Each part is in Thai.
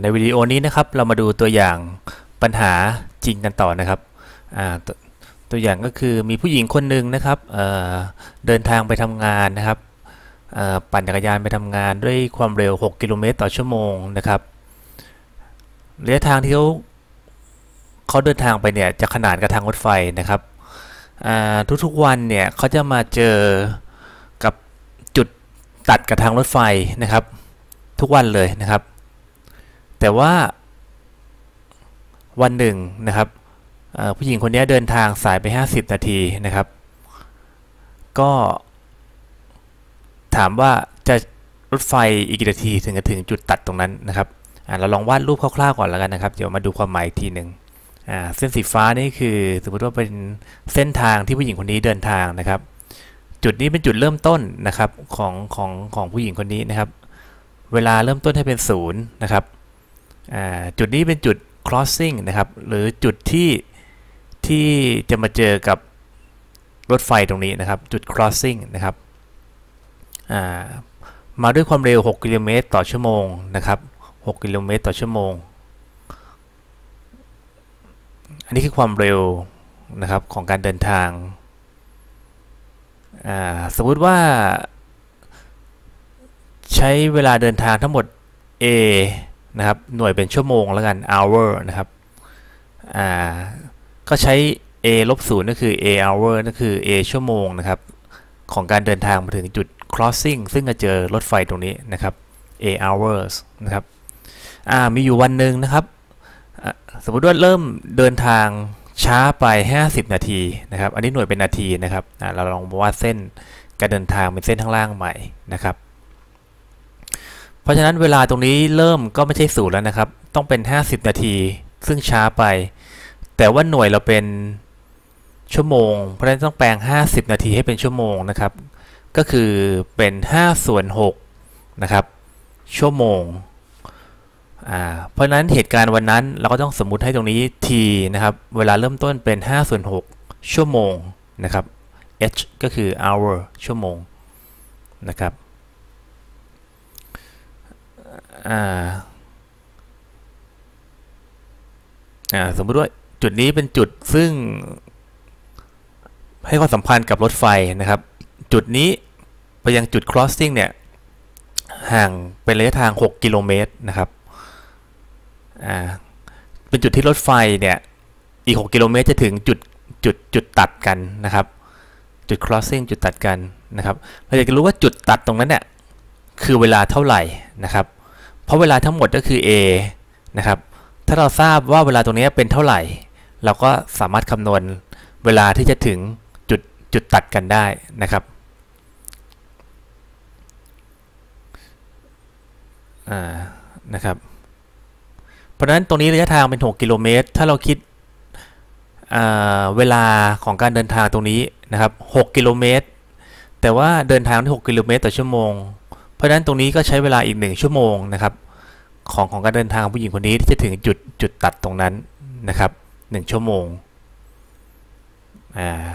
ในวิดีโอนี้นะครับเรามาดูตัวอย่างปัญหาจริงกันต่อนะครับตตัวอย่างก็คือมีผู้หญิงคนหนึ่งนะครับเเดินทางไปทำงานนะครับปั่นจักรยานไปทำงานด้วยความเร็ว 6 กิโลเมตรต่อชั่วโมงนะครับระยะทางที่เขาเขาเดินทางไปเนี่ยจะขนานกับทางรถไฟนะครับทุกๆวันเนี่ยเขาจะมาเจอกับจุดตัดกับทางรถไฟนะครับ ทุกวันเลยนะครับ แต่ว่าวันหนึ่งนะครับผู้หญิงคนนี้เดินทางสายไป 50 นาทีนะครับ ก็ถามว่าจะรถไฟอีกกี่นาทีถึงจะถึงจุดตัดตรงนั้นนะครับเราลองวาดรูปคร่าวๆก่อนแล้วกันนะครับ เดี๋ยวมาดูความหมายทีหนึ่งเส้นสีฟ้านี่คือสมมติว่าเป็นเส้นทางที่ผู้หญิงคนนี้เดินทางนะครับ จุดนี้เป็นจุดเริ่มต้นนะครับของของของผู้หญิงคนนี้นะครับ เวลาเริ่มต้นให้เป็นศูนย์นะครับ จุดนี้เป็นจุด crossing นะครับ หรือจุดที่ที่จะมาเจอกับรถไฟตรงนี้นะครับ จุด crossing นะครับามาด้วยความเร็ว 6 กิโลเมตรต่อชั่วโมงนะครับ 6 กิโลเมตรต่อชั่วโมง อันนี้คือความเร็วนะครับของการเดินทางาสมมติว่า ใช้เวลาเดินทางทั้งหมด A นะครับหน่วยเป็นชั่วโมงแล้วกัน hour นะครับอ่าก็ใช้ A ลบศูนย์ก็คือ A hour นั่นคือ A ชั่วโมงนะครับของการเดินทางมาถึงจุด crossing ซึ่งจะเจอรถไฟตรงนี้นะครับ A hours นะครับอ่ามีอยู่วันหนึ่งนะครับสมมติว่าเริ่มเดินทางช้าไป 50 นาทีนะครับ อันนี้หน่วยเป็นนาทีนะครับเราลองวาดเส้นการเดินทางเป็นเส้นข้างล่างใหม่นะครับ ราะฉะนั้นเวลาตรงนี้เริ่มก็ไม่ใช่ศูนย์แล้วนะครับ ต้องเป็น 50 นาที ซึ่งช้าไป แต่ว่าหน่วยเราเป็นชั่วโมง เพราะฉะนั้นต้องแปลง 50 นาทีให้เป็นชั่วโมงนะครับ ก็คือเป็น5ส่วน6นะครับ ชั่วโมงอ่าเพราะฉะนั้นเหตุการณ์วันนั้นเราก็ต้องสมมุติให้ตรงนี้ t นะครับ เวลาเริ่มต้นเป็น5ส่วน6ชั่วโมงนะครับ h ก็คือ hour ชั่วโมงนะครับ อ่าอ่าสมมติว่าจุดนี้เป็นจุดซึ่ง ให้ความสัมพันธ์กับรถไฟนะครับ จุดนี้ไปยังจุด crossing เนี่ย ห่างเป็นระยะทาง 6 กิโลเมตรนะครับอ่าเป็นจุดที่รถไฟเนี่ย อีก 6 กิโลเมตรจะถึงจุดจุดจุดตัดกันนะครับ จุด crossing จุดตัดกันนะครับ เราอยากจะรู้ว่าจุดตัดตรงนั้นเนี่ยคือเวลาเท่าไหร่นะครับ เพราะเวลาทั้งหมดก็คือ a นะครับ ถ้าเราทราบว่าเวลาตรงนี้เป็นเท่าไหร่ เราก็สามารถคำนวณเวลาที่จะถึงจุดจุดตัดกันได้นะครับอ่านะครับ เพราะฉะนั้นตรงนี้ระยะทางเป็น 6 กิโลเมตร ถ้าเราคิดเวลาของการเดินทางตรงนี้นะครับ 6 กิโลเมตร แต่ว่าเดินทางที่ 6 กิโลเมตรต่อชั่วโมง เพราะฉะนั้นตรงนี้ก็ใช้เวลาอีก 1 ชั่วโมงนะครับของของการเดินทางผู้หญิงคนนี้ที่จะถึงจุดจุดตัดตรงนั้นนะครับ 1 ชั่วโมงอ่า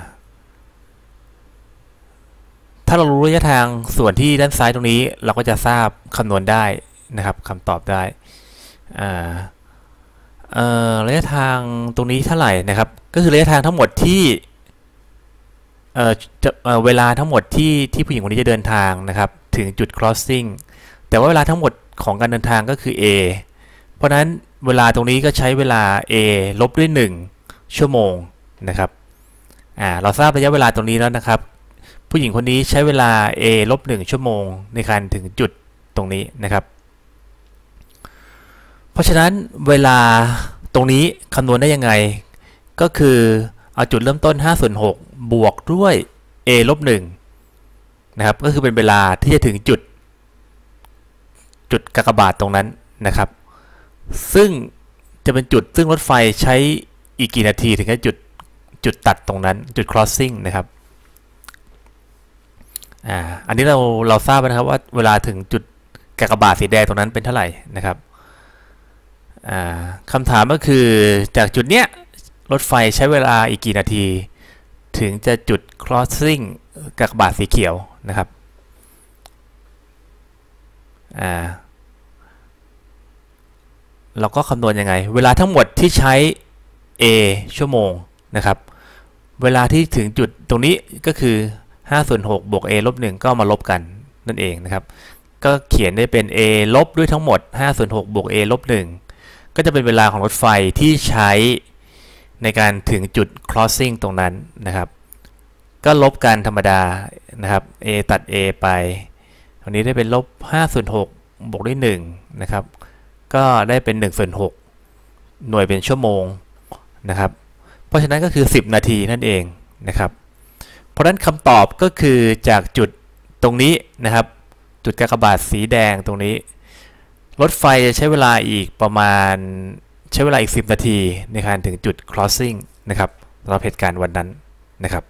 ถ้าเรารู้ระยะทางส่วนที่ด้านซ้ายตรงนี้ เราก็จะทราบคำนวณได้นะครับคำตอบได้อ่าระยะทางตรงนี้เท่าไหร่นะครับ ก็คือระยะทางทั้งหมดที่เเเวลาทั้งหมดที่ที่ผู้หญิงคนนี้จะเดินทางนะครับ ถึงจุด crossing แต่ว่าเวลาทั้งหมดของการเดินทางก็คือ a เพราะนั้นเวลาตรงนี้ก็ใช้เวลา a ลบด้วย 1 ชั่วโมงนะครับอ่าเราทราบระยะเวลาตรงนี้แล้วนะครับ ผู้หญิงคนนี้ใช้เวลา a ลบ1ชั่วโมงในการถึงจุดตรงนี้นะครับ เพราะฉะนั้นเวลาตรงนี้คำนวณได้ยังไง ก็คือเอาจุดเริ่มต้น5ส่วน6บวกด้วย a ลบ1 นะครับ ก็คือเป็นเวลาที่จะถึงจุด จุดกากบาทตรงนั้นนะครับ ซึ่งจะเป็นจุดซึ่งรถไฟใช้อีกกี่นาทีถึงจะจุดจุดตัดตรงนั้น จุด crossing นะครับอ่าอันนี้เราเราทราบนะครับว่าเวลาถึงจุดกากบาทสีแดงตรงนั้นเป็นเท่าไหร่นะครับอ่าคำถามก็คือจากจุดเนี้ยรถไฟใช้เวลาอีกกี่นาที ถึงจะจุด crossing กากบาทสีเขียวนะครับอ่าเราก็คำนวณยังไง เวลาทั้งหมดที่ใช้ a ชั่วโมงนะครับ เวลาที่ถึงจุดตรงนี้ก็คือ5ส่วน6บวก a ลบ1ก็มาลบกันนั่นเองนะครับ ก็เขียนได้เป็น a ลบด้วยทั้งหมด5ส่วน6บวก a ลบ1ก็จะเป็นเวลาของรถไฟที่ใช้ ในการถึงจุด crossing ตรงนั้นนะครับ ก็ลบกันธรรมดานะครับ a ตัด a ไป ตรงนี้ได้เป็นลบ5ส่วน6บวกด้วย1นะครับ ก็ได้เป็น1ส่วน6หน่วยเป็นชั่วโมงนะครับ เพราะฉะนั้นก็คือ 10 นาทีนั่นเองนะครับ เพราะฉะนั้นคำตอบก็คือจากจุดตรงนี้นะครับ จุดกากบาทสีแดงตรงนี้ รถไฟจะใช้เวลาอีกประมาณ ใช้เวลาอีก 10 นาทีในการถึงจุด crossing นะครับสำหรับเหตุการณ์วันนั้นนะครับ